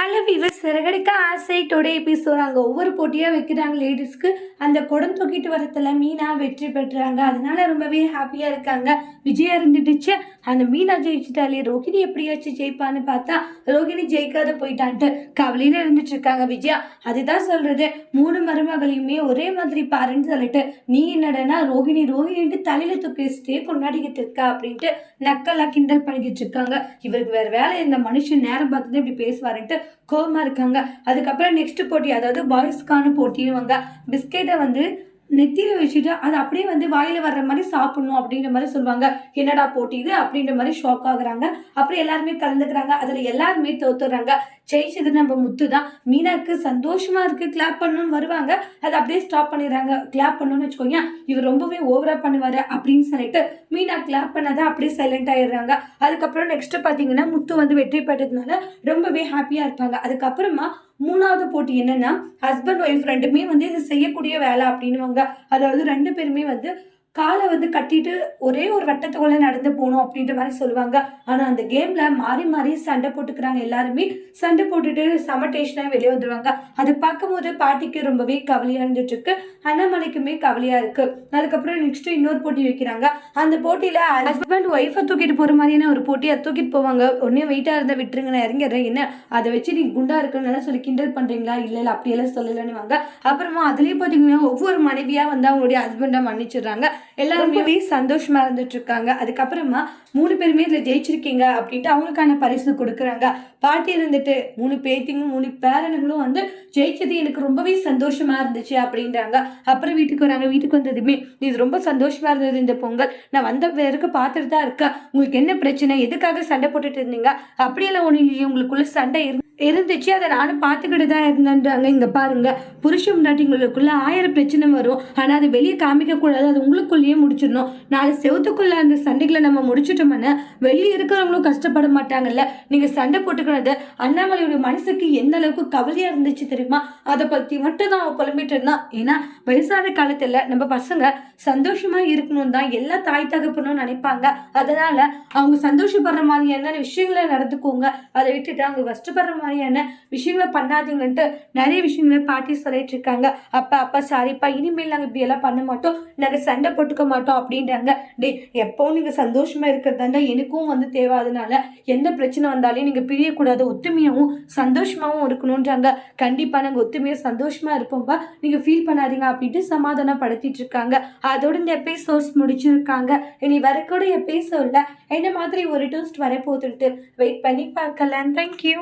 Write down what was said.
Hello viewer Siragadikka ஆசை today episode அங்கே ஒவ்வொரு போட்டியாக வைக்கிறாங்க லேடிஸ்க்கு அந்த குடம் தூக்கிட்டு வரத்துல மீனா வெற்றி பெற்றாங்க. அதனால ரொம்பவே ஹாப்பியாக இருக்காங்க. விஜயா இருந்துடுச்சு அந்த மீனா ஜெயிச்சிட்டாலே ரோகிணி எப்படியாச்சும் ஜெயிப்பான்னு பார்த்தா ரோகிணி ஜெயிக்காத போயிட்டான்ட்டு கவலையில் இருந்துட்டு இருக்காங்க விஜயா. அதுதான் சொல்கிறது மூணு மருமகளையுமே ஒரே மாதிரி பாருன்னு சொல்லிட்டு நீ என்னடனா ரோகிணி ரோகிணின்ட்டு தலையில தூக்கி வச்சுட்டே கொண்டாடிக்கிட்டு இருக்கா? அப்படின்ட்டு நக்கலாக கிண்டல் பண்ணிக்கிட்டு இருக்காங்க. இவருக்கு வேற வேலை இந்த மனுஷன் நேரம் பார்த்துட்டு இப்படி பேசுவாருன்ட்டு கோவமாக இருக்காங்க. அதுக்கப்புறம் நெக்ஸ்ட் போட்டி அதாவது பாய்ஸ்க்கான போட்டிடுவாங்க பிஸ்கெட்டை வந்து நெத்தியில் வச்சுட்டு அது அப்படியே வந்து வாயில் வர்ற மாதிரி சாப்பிடணும் அப்படின்ற மாதிரி சொல்லுவாங்க. என்னடா போட்டி இது? அப்படின்ற மாதிரி ஷாக் ஆகுறாங்க. அப்புறம் எல்லாருமே கலந்துக்கிறாங்க. அதில் எல்லாருமே தோத்துறாங்க ஜெயிச்சது நம்ம முத்து தான். மீனாக்கு சந்தோஷமாக இருக்குது கிளாப் பண்ணணும்னு வருவாங்க. அதை அப்படியே ஸ்டாப் பண்ணிடுறாங்க. கிளாப் பண்ணணும்னு வச்சுக்கோங்க. இவர் ரொம்பவே ஓவராக பண்ணுவார் அப்படின்னு சொல்லிட்டு மீனா கிளாப் பண்ணதை அப்படியே சைலண்ட் ஆகிடுறாங்க அதுக்கப்புறம் நெக்ஸ்ட்டு பார்த்தீங்கன்னா முத்து வந்து வெற்றி பெற்றதுனால ரொம்பவே ஹாப்பியாக இருப்பாங்க. அதுக்கப்புறமா மூணாவது போட்டி என்னன்னா ஹஸ்பண்ட் ஒய்ஃப் ரெண்டுமே வந்து இது செய்யக்கூடிய வேலை அப்படின்னுவாங்க. அதாவது ரெண்டு பேருமே வந்து காலை வந்து கட்டிட்டு ஒரே ஒரு வட்டத்துக்குள்ளே நடந்து போகணும் அப்படின்ற மாதிரி சொல்லுவாங்க. ஆனால் அந்த கேமில் மாறி மாறி சண்டை போட்டுக்கிறாங்க எல்லாருமே. சண்டை போட்டுட்டு செம டேஷனாக வெளியே வந்துடுவாங்க அது பார்க்கும்போது பாட்டிக்கு ரொம்பவே கவலையாக இருந்துட்டுருக்கு. அண்ணாமலைக்குமே கவலையாக இருக்குது அதுக்கப்புறம் நெக்ஸ்ட்டு இன்னொரு போட்டி வைக்கிறாங்க. அந்த போட்டியில் ஹஸ்பண்ட் ஒய்ஃபை தூக்கிட்டு போகிற மாதிரியான ஒரு போட்டி அதை தூக்கிட்டு போவாங்க. ஒன்னே வெயிட்டாக இருந்தால் விட்டுருங்க நான் இறங்கிடுறேன். என்ன? அதை வச்சு நீ குண்டாக இருக்குன்னு சொல்லி கிண்டல் பண்ணுறீங்களா இல்லை இல்லை அப்படியெல்லாம் சொல்லலன்னு வாங்க அப்புறமா அதுலேயே பார்த்தீங்கன்னா ஒவ்வொரு மனைவியாக வந்து அவங்களுடைய ஹஸ்பண்டை மன்னிச்சிடுறாங்க. எல்லாருமே சந்தோஷமா இருந்துட்டு இருக்காங்க அதுக்கப்புறமா மூணு பேருமே இதுல ஜெயிச்சிருக்கீங்க அப்படின்ட்டு அவங்களுக்கான பரிசு கொடுக்குறாங்க. பாட்டி இருந்துட்டு மூணு பேத்திங்களும் மூணு பேரனுங்களும் வந்து ஜெயிச்சது எனக்கு ரொம்பவே சந்தோஷமா இருந்துச்சு அப்படின்றாங்க. அப்புறம் வீட்டுக்கு வராங்க. வீட்டுக்கு வந்ததுமே இது ரொம்ப சந்தோஷமா இருந்தது இந்த பொங்கல். நான் வந்த பிறகு பார்த்துட்டு தான் இருக்கேன். உங்களுக்கு என்ன பிரச்சனை? எதுக்காக சண்டை போட்டுட்டு இருந்தீங்க? அப்படியெல்லாம் ஒன்றும் இல்லையே. உங்களுக்குள்ள சண்டை இருந்து இருந்துச்சு. அதை நானும் பார்த்துக்கிட்டு தான் இருந்தேன்றாங்க. இங்கே பாருங்க. புருஷ முன்னாட்டிங்களுக்குள்ள ஆயிரம் பிரச்சனை வரும். ஆனால் அது வெளியே காமிக்க கூடாது. அது உங்களுக்குள்ளேயே முடிச்சிடணும். நாலு செவத்துக்குள்ளே அந்த சண்டைகளை நம்ம முடிச்சிட்டோம்னா வெளியே இருக்கிறவங்களும் கஷ்டப்பட மாட்டாங்கல்ல. நீங்கள் சண்டை போட்டுக்கிறது அண்ணாமலையோட மனசுக்கு எந்த அளவுக்கு கவலையாக இருந்துச்சு தெரியுமா? அதை பற்றி மட்டும் தான் அவன் புலம்பிட்டு இருந்தான் ஏன்னா வயசான காலத்தில் நம்ம பசங்க சந்தோஷமா இருக்கணும் தான் எல்லா தாய் தகப்பனும் நினைப்பாங்க. அதனால் அவங்க சந்தோஷப்படுற மாதிரியான விஷயங்களை நடந்துக்கோங்க. அதை விட்டுட்டு அவங்க கஷ்டப்படுற மாதிரியான விஷயங்களை பண்ணாதீங்கன்ட்டு நிறைய விஷயங்களை பாட்டி சொல்லிட்டு இருக்காங்க. அப்பா அப்பா சாரிப்பா இனிமேல் நாங்கள் இப்படி எல்லாம் பண்ண மாட்டோம். நாங்கள் சண்டை போட்டுக்க மாட்டோம் அப்படின்றாங்க. டே எப்பவும் நீங்கள் சந்தோஷமாக இருக்கிறதாண்டா எனக்கும் வந்து தேவை. அதனால எந்த பிரச்சனை வந்தாலும் நீங்கள் பிரியக்கூடாது. ஒத்துமையாகவும் சந்தோஷமாகவும் இருக்கணுன்றாங்க கண்டிப்பாக நாங்கள் ஒத்துமையாக சந்தோஷமாக இருப்போம்ப்பா நீங்கள் ஃபீல் பண்ணாதீங்க அப்படின்ட்டு சமாதானப்படுத்திட்டு இருக்காங்க அதோட இந்த எபிசோட்ஸ் முடிச்சிருக்காங்க. இனி வரக்கூட எபிசோட்ல என்ன மாதிரி ஒரு டூஸ்ட் வரப்போகுதுன்ட்டு வெயிட் பண்ணி பார்க்கலாம். தேங்க்யூ